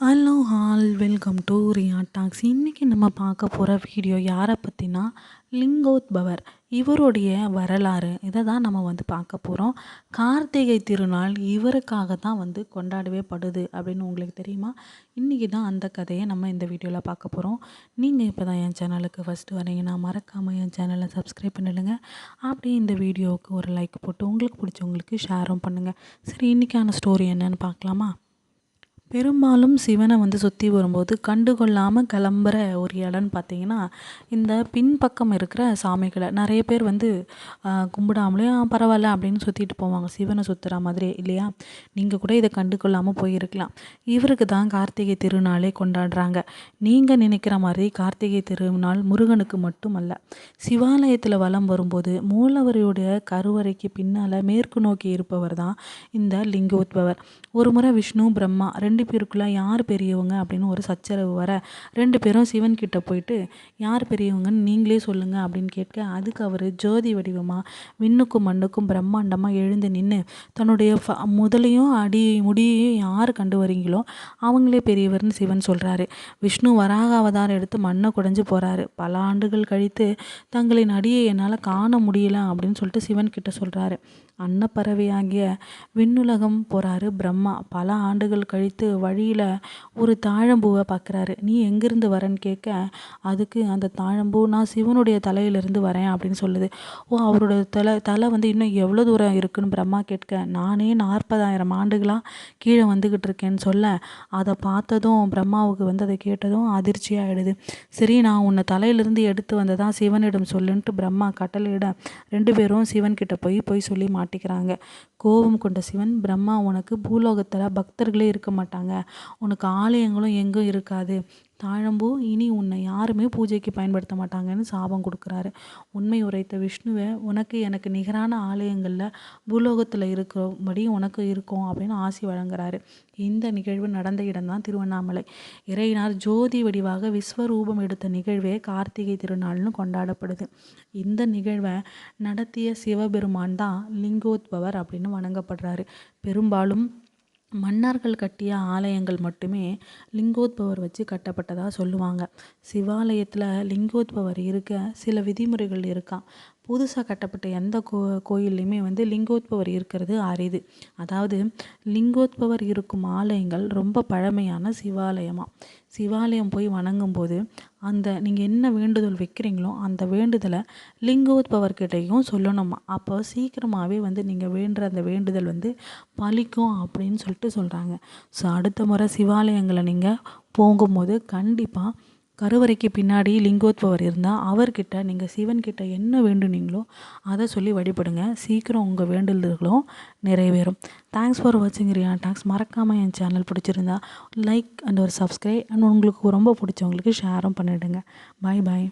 Hello all welcome to Riya talks. இன்றைக்கி நம்ம பார்க்க போகிற வீடியோ யாரை பற்றினா லிங்கோத்பவர் இவருடைய வரலாறு இதை தான் நம்ம வந்து பார்க்க போகிறோம் கார்த்திகை திருநாள் இவருக்காக தான் வந்து கொண்டாடவே படுது அப்படின்னு உங்களுக்கு தெரியுமா? இன்றைக்கி தான் அந்த கதையை நம்ம இந்த வீடியோவில் பார்க்க போகிறோம் நீங்கள் இப்போ தான் என் சேனலுக்கு ஃபஸ்ட்டு வரீங்கன்னா மறக்காமல் என் சேனலை சப்ஸ்கிரைப் பண்ணிடுங்க. அப்படியே இந்த வீடியோவுக்கு ஒரு லைக் போட்டு உங்களுக்கு பிடிச்சவங்களுக்கு ஷேரும் பண்ணுங்கள் சரி இன்றைக்கான ஸ்டோரி என்னன்னு பார்க்கலாமா? பெரும்பாலும் சிவனை வந்து சுற்றி வரும்போது கண்டுகொள்ளாமல் கிளம்புற ஒரு இடம்னு பார்த்தீங்கன்னா இந்த பின்பக்கம் இருக்கிற சாமிகளை நிறைய பேர் வந்து கும்பிடாமலே பரவாயில்ல அப்படின்னு சுற்றிட்டு போவாங்க. சிவனை சுற்றுற மாதிரி இல்லையா? நீங்கள் கூட இதை கண்டுகொள்ளாமல் போயிருக்கலாம். இவருக்கு தான் கார்த்திகை திருநாளே கொண்டாடுறாங்க. நீங்கள் நினைக்கிற மாதிரி கார்த்திகை திருநாள் முருகனுக்கு மட்டுமல்ல சிவாலயத்தில் வலம் வரும்போது மூலவரையுடைய கருவறைக்கு பின்னால் மேற்கு நோக்கி இருப்பவர் தான் இந்த லிங்கோத்பவர். ஒரு முறை விஷ்ணு பிரம்மா ரெண்டு ரெண்டு பேருக்குள்ளே யார் பெரியவங்க அப்படின்னு ஒரு சச்சரவு வர ரெண்டு பேரும் சிவன் கிட்ட போயிட்டு யார் பெரியவங்கன்னு நீங்களே சொல்லுங்கள் அப்படின்னு கேட்க அதுக்கு அவர் ஜோதி வடிவமாக விண்ணுக்கும் மண்ணுக்கும் பிரம்மாண்டமாக எழுந்து நின்று தன்னுடைய முதலையும் அடி முடியையும் யார் கண்டு வரீங்களோ அவங்களே பெரியவர்னு சிவன் சொல்கிறாரு விஷ்ணு வராக அவதாரம் எடுத்து மண்ணை குடைஞ்சு போகிறாரு பல ஆண்டுகள் கழித்து தங்களின் அடியை என்னால் காண முடியல அப்படின்னு சொல்லிட்டு சிவன் கிட்ட சொல்கிறாரு அன்னப்பறவையாகிய விண்ணுலகம் போகிறாரு பிரம்மா. பல ஆண்டுகள் கழித்து வழியில் ஒரு தாழம்பூவை பார்க்குறாரு நீ எங்கேருந்து வரேன்னு கேட்க அதுக்கு அந்த தாழம்பூ நான் சிவனுடைய தலையிலிருந்து வரேன் அப்படின்னு சொல்லுது. ஓ அவரோட தலை தலை வந்து இன்னும் எவ்வளோ தூரம் இருக்குன்னு பிரம்மா கேட்க நானே நாற்பதாயிரம் ஆண்டுகளாக கீழே வந்துக்கிட்டு இருக்கேன்னு சொல்ல அதை பார்த்ததும் பிரம்மாவுக்கு வந்து அதை கேட்டதும் அதிர்ச்சியாகிடுது சரி நான் உன்னை தலையிலிருந்து எடுத்து வந்ததான் சிவனிடம் சொல்லுன்ட்டு பிரம்மா கட்டளையிட ரெண்டு பேரும் சிவன்கிட்ட போய் போய் சொல்லி மாட்டிக்கிறாங்க. கோபம் கொண்ட சிவன் பிரம்மா உனக்கு பூலோகத்தில் பக்தர்களே இருக்க மாட்டாங்க. உனக்கு ஆலயங்களும் எங்கும் இருக்காது. தாழம்பூ இனி உன்னை யாருமே பூஜைக்கு பயன்படுத்த மாட்டாங்கன்னு சாபம் கொடுக்குறாரு. உண்மை உரைத்த விஷ்ணுவை உனக்கு எனக்கு நிகரான ஆலயங்களில் பூலோகத்தில் இருக்கிறபடி உனக்கு இருக்கும் அப்படின்னு ஆசி வழங்குறாரு. இந்த நிகழ்வு நடந்த இடம்தான் திருவண்ணாமலை. இறையினார் ஜோதி வடிவாக விஸ்வரூபம் எடுத்த நிகழ்வே கார்த்திகை திருநாள்னு கொண்டாடப்படுது. இந்த நிகழ்வை நடத்திய சிவபெருமான் தான் லிங்கோத்பவர் அப்படின்னு வணங்கப்படுறாரு. பெரும்பாலும் மன்னர்கள் கட்டிய ஆலயங்கள் மட்டுமே லிங்கோத்பவர் வச்சு கட்டப்பட்டதாக சொல்லுவாங்க. சிவாலயத்தில் லிங்கோத்பவர் இருக்க சில விதிமுறைகள் இருக்கா புதுசாக கட்டப்பட்ட எந்த கோ கோயில்லையுமே வந்து லிங்கோத்பவர் இருக்கிறது அரிது. அதாவது லிங்கோத்பவர் இருக்கும் ஆலயங்கள் ரொம்ப பழமையான சிவாலயமாக சிவாலயம் போய் வணங்கும்போது அந்த நீங்கள் என்ன வேண்டுதல் வைக்கிறீங்களோ அந்த வேண்டுதலை லிங்கோத்பவர்கிட்டையும் சொல்லணுமா? அப்போ சீக்கிரமாகவே வந்து நீங்கள் வேண்டுற அந்த வேண்டுதல் வந்து பலிக்கும் அப்படின்னு சொல்லிட்டு சொல்கிறாங்க ஸோ அடுத்த முறை சிவாலயங்களை நீங்கள் போகும்போது கண்டிப்பாக கருவறைக்கு பின்னாடி லிங்கோத்பவர் இருந்தால் அவர்கிட்ட நீங்கள் சிவன்கிட்ட என்ன வேண்டுனீங்களோ அதை சொல்லி வழிபடுங்க. சீக்கிரம் உங்கள் வேண்டுதல்களும் நிறைவேறும். தேங்க்ஸ் ஃபார் வாட்சிங் ரியா தேங்க்ஸ் மறக்காமல் என் சேனல் பிடிச்சிருந்தா லைக் அண்ட் ஒரு சப்ஸ்கிரைப் அண்ட் உங்களுக்கு ரொம்ப பிடிச்சவங்களுக்கு ஷேரும் பண்ணிவிடுங்க பாய் பாய்